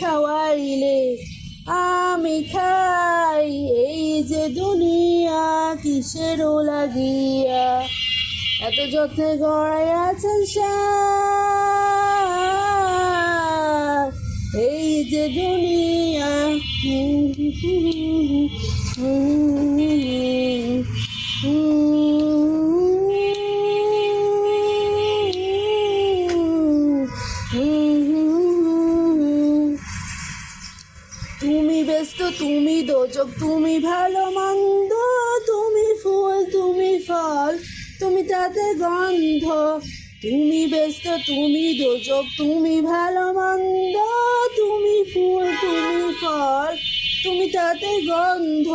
খাওয়াইলে আমি খাই এই যে দুনিয়া কিসের লাগিয়া এত যত্নে গড়াই আছেন। এই যে দুনিয়া তুমি ব্যস্ত, তুমি দোচক, তুমি ভালো মন্দ, তুমি ফুল, তুমি ফল, তুমি তাতে গন্ধ। তুমি ব্যস্ত, তুমি দোচক, তুমি ভালো মন্দ, তুমি ফুল, তুমি ফল, তুমি তাতে গন্ধ।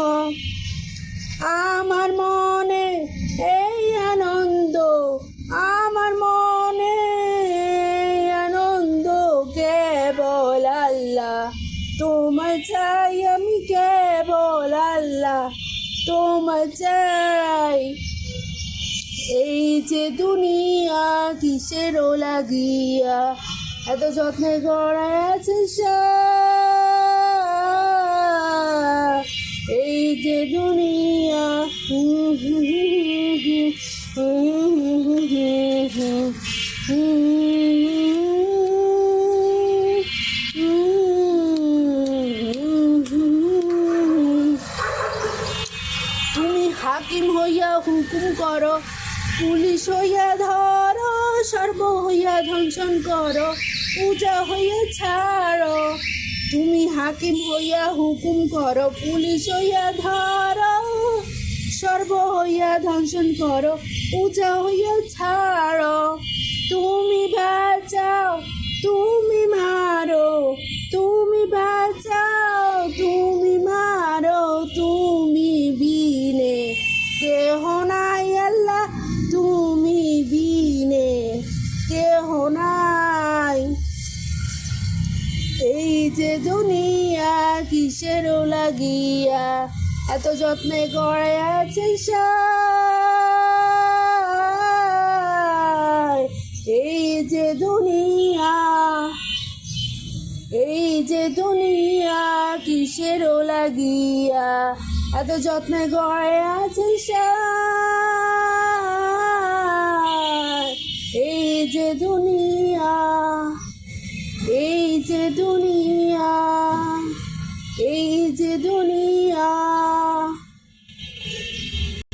আমার মনে এই আনন্দ আমি কেবল আল্লাহ তোমার চাই এই যে দুনিয়া কিসের লাগিয়া এত যত্নে গড়ায় আছে। এই যে দুনিয়া হুম হুম হুম হুম হুম হুম হাকিম হইয়া হুকুম কর। পুলিশ হইয়া ধরো, সর্ব হইয়া ধ্বংসন করো। পূজা হইয়া ছাড়ো। তুমি হাকিম হইয়া হুকুম কর। পুলিশ হইয়া ধরো, সর্ব হইয়া ধ্বংসন করো। পূজা হইয়া ছাড়। তুমি বাঁচাও দুনিয়া কিসের লাগিয়া? এত যত্নে আছে এই যে দুনিয়া, এই যে দুনিয়া কিসের লাগিয়া? এত যত্নে গড়ে আছে এই যে দুনিয়া, এই যে দুনিয়া এই যে দুনিয়া